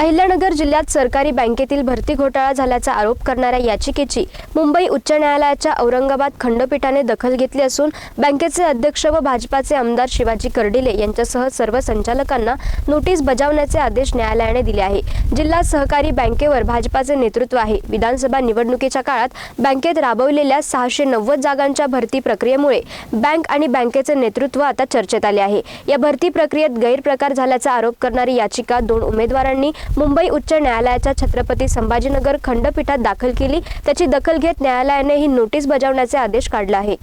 अहिल्यानगर जिल्ह्यात सरकारी बँकेतील भरती घोटाळा झाल्याचा आरोप करणाऱ्या याचिकेची मुंबई उच्च न्यायालयाच्या औरंगाबाद खंडपीठाने दखल घेतली असून बँकेचे अध्यक्ष व भाजपाचे आमदार शिवाजी कर्डिले यांच्यासह सर्व संचालकांना नोटीस बजावण्याचे आदेश न्यायालयाने दिले आहे. जिल्हा सहकारी बँकेवर भाजपाचे नेतृत्व आहे. विधानसभा निवडणुकीच्या काळात बँकेत राबवलेल्या सहाशे नव्वद जागांच्या भरती प्रक्रियेमुळे बँक आणि बँकेचे नेतृत्व आता चर्चेत आले आहे. या भरती प्रक्रियेत गैरप्रकार झाल्याचा आरोप करणारी याचिका दोन उमेदवारांनी मुंबई उच्च न्यायालयाच्या छत्रपती संभाजीनगर खंडपीठात दाखल केली. त्याची दखल घेत न्यायालयाने ही नोटीस बजावण्याचे आदेश काढला आहे.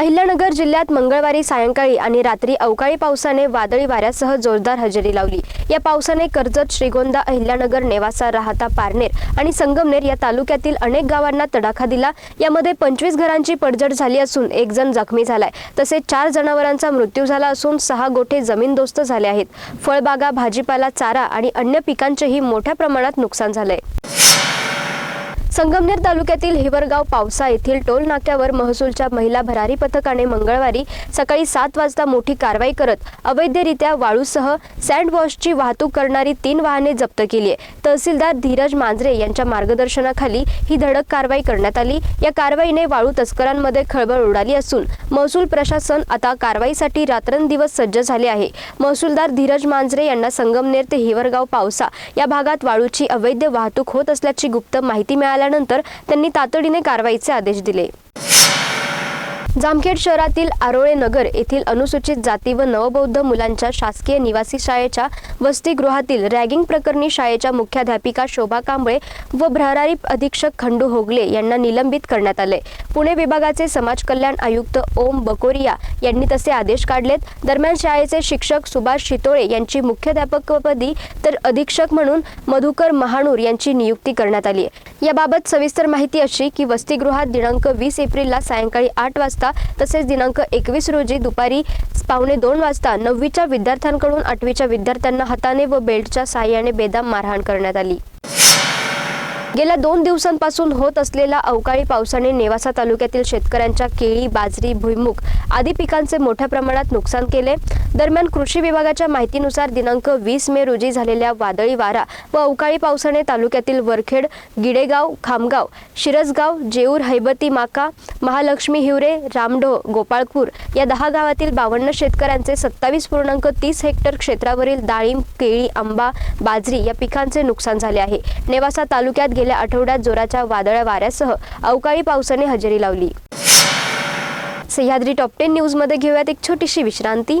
अहिल्यानगर जिल्ह्यात मंगळवारी सायंकाळी आणि रात्री अवकाळी पावसाने वादळी वाऱ्यासह जोरदार हजेरी लावली. या पावसाने कर्जत श्रीगोंदा अहिल्यानगर नेवासा राहता पारनेर आणि संगमनेर या तालुक्यातील अनेक गावांना तडाखा दिला. यामध्ये पंचवीस घरांची पडझड झाली असून एक जण जखमी झालाय. तसेच चार जनावरांचा मृत्यू झाला असून सहा गोठे जमीनदोस्त झाले आहेत. फळबागा भाजीपाला चारा आणि अन्य पिकांचेही मोठ्या प्रमाणात नुकसान झालंय. संगमनेर तालुक्यातील हिवरगाव पावसा येथील टोल नाक्यावर महसूलच्या महिला भरारी पथकाने मंगळवारी सकाळी सात वाजता मोठी कारवाई करत अवैधरित्या वाळूसह सँडवॉशची वाहतूक करणारी तीन वाहने जप्त केली आहे. तहसीलदार धीरज मांजरे यांच्या मार्गदर्शनाखाली ही धडक कारवाई करण्यात आली. या कारवाईने वाळू तस्करांमध्ये खळबळ उडाली असून महसूल प्रशासन आता कारवाईसाठी रात्रंदिवस सज्ज झाले आहे. महसूलदार धीरज मांजरे यांना संगमनेर ते हिवरगाव पावसा या भागात वाळूची अवैध वाहतूक होत असल्याची गुप्त माहिती मिळाली मिळाल्यानंतर त्यांनी तातडीने कारवाईचे आदेश दिले. जामखेड शहरातील आरोळे नगर येथील अनुसूचित जाती व नवबौद्ध मुलांच्या शासकीय निवासी शाळेच्या वसतिगृहातील रॅगिंग प्रकरणी शाळेच्या मुख्याध्यापिका शोभा कांबळे व भ्रारारी अधीक्षक खंडू होगले यांना निलंबित करण्यात आले. पुणे विभागाचे समाज कल्याण आयुक्त ओम बकोरिया यांनी तसे आदेश काढलेत. दरम्यान शाळेचे शिक्षक सुभाष शितोळे यांची मुख्याध्यापकपदी तर अधीक्षक म्हणून मधुकर महानूर यांची नियुक्ती करण्यात आली आहे. याबाबत सविस्तर माहिती अशी की वसतिगृहात दिनांक वीस एप्रिलला सायंकाळी आठ वाजता तसेच दिनांक एकवीस रोजी दुपारी पावणे दोन वाजता नववीच्या विद्यार्थ्यांकडून आठवीच्या विद्यार्थ्यांना हाताने व बेल्टच्या सहाय्याने बेदाम मारहाण करण्यात आली. गेल्या दोन दिवसांपासून होत असलेल्या अवकाळी पावसाने नेवासा तालुक्यातील शेतकऱ्यांच्या केळी बाजरी भुईमुग आदी पिकांचे मोठ्या प्रमाणात नुकसान केले. दरम्यान कृषी विभागाच्या माहितीनुसार दिनांक वीस मे रोजी झालेल्या वादळी वारा व अवकाळी पावसाने तालुक्यातील वरखेड गिडेगाव खामगाव शिरसगाव जेऊर हैबती माका महालक्ष्मी हिवरे रामडो गोपाळपूर या दहा गावातील बावन्न शेतकऱ्यांचे सत्तावीस पूर्णांक तीस हेक्टर क्षेत्रावरील डाळिंब केळी आंबा बाजरी या पिकांचे नुकसान झाले आहे. नेवासा तालुक्यात गेल्या आठवड्यात जोराच्या वादळ्या वाऱ्यासह अवकाळी पावसाने हजेरी लावली. सह्याद्री टॉप टेन न्यूजमध्ये घेऊयात एक छोटीशी विश्रांती.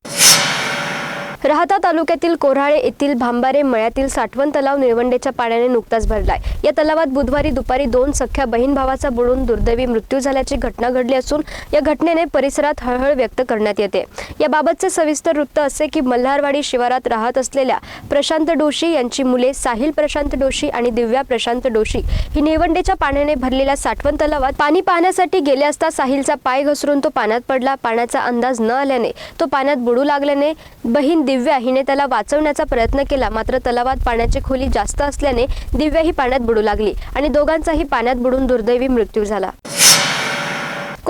राहता तालुक्यातील कोराळे येथील भांबारे मळ्यातील साठवण तलाव निळवंडेच्या पाण्याने नुकताच भरलाय. या तलावात बुधवारी दुपारी दोन सख्या बहीण भावाचा बुडून दुर्दैवी मृत्यू झाल्याची घटना घडली असून या घटनेने परिसरात हळहळ व्यक्त करण्यात येते. याबाबतचे सविस्तर वृत्त असे की मल्हारवाडी शिवारात राहत असलेल्या प्रशांत डोशी यांची मुले साहिल प्रशांत डोशी आणि दिव्या प्रशांत डोशी ही निळवंडेच्या पाण्याने भरलेल्या साठवण तलावात पाणी पाहण्यासाठी गेले असता साहिलचा पाय घसरून तो पाण्यात पडला. पाण्याचा अंदाज न आल्याने तो पाण्यात बुडू लागल्याने बहीण दिव्या हिने त्याला वाचवण्याचा प्रयत्न केला मात्र तलावात पाण्याची खोली जास्त असल्याने दिव्या ही पाण्यात बुडू लागली आणि दोघांचाही पाण्यात बुडून दुर्दैवी मृत्यू झाला.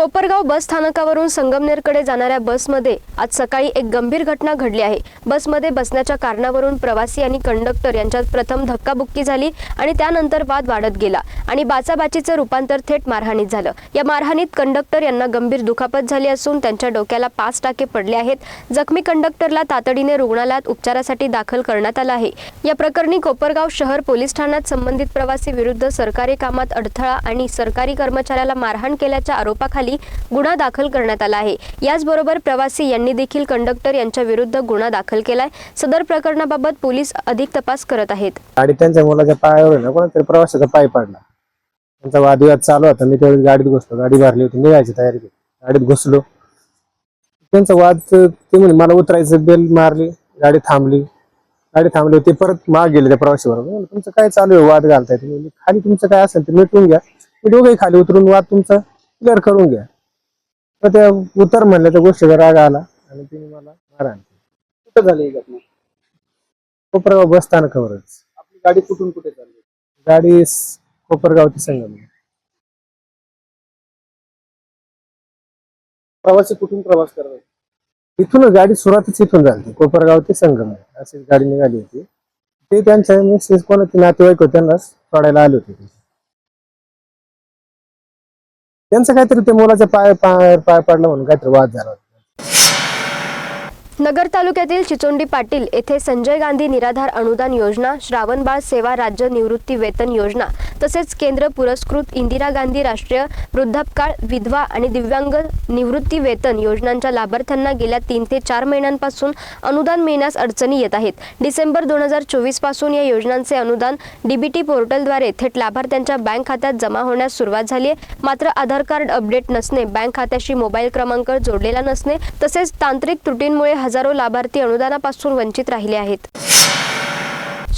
कोपरगाव बस स्थानकावरून संगमनेरकडे जाणाऱ्या बसमध्ये आज सकाळी एक गंभीर घटना घडली आहे. बसमध्ये बसण्याच्या कारणावरून प्रवासी आणि कंडक्टर यांच्यात प्रथम धक्काबुक्की झाली आणि त्यानंतर वाद वाढत गेला आणि बाचाबाचीचं रूपांतर थेट मारहाणीत झालं. या मारहाणीत कंडक्टर यांना गंभीर दुखापत झाली असून त्यांच्या डोक्याला पाच टाके पडले आहेत. जखमी कंडक्टरला तातडीने रुग्णालयात उपचारासाठी दाखल करण्यात आला आहे. या प्रकरणी कोपरगाव शहर पोलीस ठाण्यात संबंधित प्रवासी विरुद्ध सरकारी कामात अडथळा आणि सरकारी कर्मचाऱ्याला मारहाण केल्याच्या आरोपाखाली गुन्हा दाखल करण्यात आला आहे. याचबरोबर प्रवासी यांनी देखील कंडक्टर यांच्या विरुद्ध गुन्हा दाखल केलाय. सदर प्रकरणाबाबत पोलीस अधिक तपास करत आहेत. गाडी त्यांच्या मुलाच्या पायावर ना कोणातरी प्रवासाचा पाय पडला. त्यांचा वादविवाद चालू होता. मी त्यावेळेस गाडीत घुसलो. गाडी भरली होती. निघायची तयारी गाडीत घुसलो. त्यांचा वाद ते म्हणजे मला उतरायचं बेल मारली गाडी थांबली. गाडी थांबली ते परत माग गेले त्या प्रवाशी बरोबर तुमचं काय चालू आहे? वाद घालताय तुम्ही. खाली तुमचं काय असेल ते मिटवून घ्या. मी दोघंही खाली उतरून वाद तुमचा क्लिअर करून घ्या. तर त्या उतर म्हणल्या त्या गोष्टीचा राग आला आणि तिने मला मारहाण केली. कुठं झाली ही घटना? कोपरगाव बस स्थानकावरच. आपली गाडी कुठून कुठे चालली? गाडी स- कोपरगावची संगम प्रवासी कुठून प्रवास करत होते? इथून गाडी सुरुवातच इथून झाली कोपरगाव ते संगम अशी गाडी निघाली होती. ते त्यांच्या मिसेस कोणाचे नातेवाईक होते त्यांना सोडायला आले होते. त्यांचं काहीतरी ते मुलाच्या पाय पाय पाय पडला म्हणून काहीतरी वाद झाला होता. नगर तालुक्यातील चिचोंडी पाटील येथे संजय गांधी निराधार अनुदान योजना श्रावणबाळ सेवा राज्य निवृत्ती वेतन योजना तसेच केंद्र पुरस्कृत इंदिरा गांधी राष्ट्रीय वृद्धापकाळ विधवा आणि दिव्यांग निवृत्ती वेतन योजनांच्या लाभार्थ्यांना गेल्या तीन ते चार महिन्यांपासून अनुदान मिळण्यास अडचणी येत आहेत. डिसेंबर दोन हजार चोवीसपासून या योजनांचे अनुदान डीबीटी पोर्टलद्वारे थेट लाभार्थ्यांच्या बँक खात्यात जमा होण्यास सुरुवात झाली आहे. मात्र आधार कार्ड अपडेट नसणे बँक खात्याशी मोबाईल क्रमांक जोडलेला नसणे तसेच तांत्रिक त्रुटींमुळे हजारो लाभार्थी अनुदानापासून वंचित राहिले आहेत.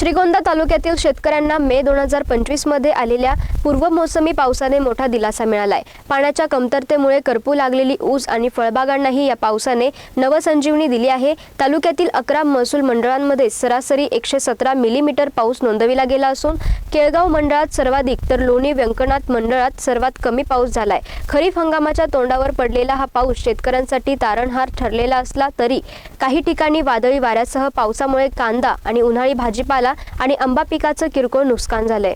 श्रीगोंदा तालुक्यातील शेतकऱ्यांना मे दोन हजार पंचवीसमध्ये आलेल्या पूर्व मोसमी पावसाने मोठा दिलासा मिळालाय. पाण्याच्या कमतरतेमुळे करपू लागलेली ऊस आणि फळबागांनाही या पावसाने नवसंजीवनी दिली आहे. तालुक्यातील अकरा महसूल मंडळांमध्ये सरासरी एकशे सतरा मिलीमीटर पाऊस नोंदविला गेला असून केळगाव मंडळात सर्वाधिक तर लोणी व्यंकनाथ मंडळात सर्वात कमी पाऊस झालाय. खरीप हंगामाच्या तोंडावर पडलेला हा पाऊस शेतकऱ्यांसाठी तारणहार ठरलेला असला तरी काही ठिकाणी वादळी वाऱ्यासह पावसामुळे कांदा आणि उन्हाळी भाजीपाला आणि आंबा पिकाचं किरकोळ नुकसान झालंय.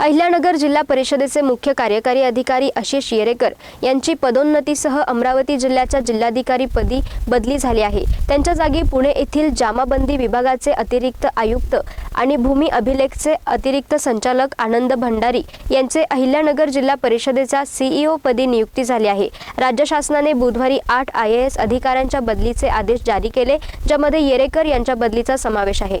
अहिल्यानगर जिल्हा परिषदेचे मुख्य कार्यकारी अधिकारी आशिष येरेकर यांची पदोन्नतीसह अमरावती जिल्ह्याच्या जिल्हाधिकारी पदी बदली झाली आहे. त्यांच्या जागी पुणे येथील जामाबंदी विभागाचे अतिरिक्त आयुक्त आणि भूमी अभिलेखचे अतिरिक्त संचालक आनंद भंडारी यांचे अहिल्यानगर जिल्हा परिषदेच्या सीईओ पदी नियुक्ती झाली आहे. राज्य शासनाने बुधवारी आठ आय ए एस अधिकाऱ्यांच्या बदलीचे आदेश जारी केले ज्यामध्ये येरेकर यांच्या बदलीचा समावेश आहे.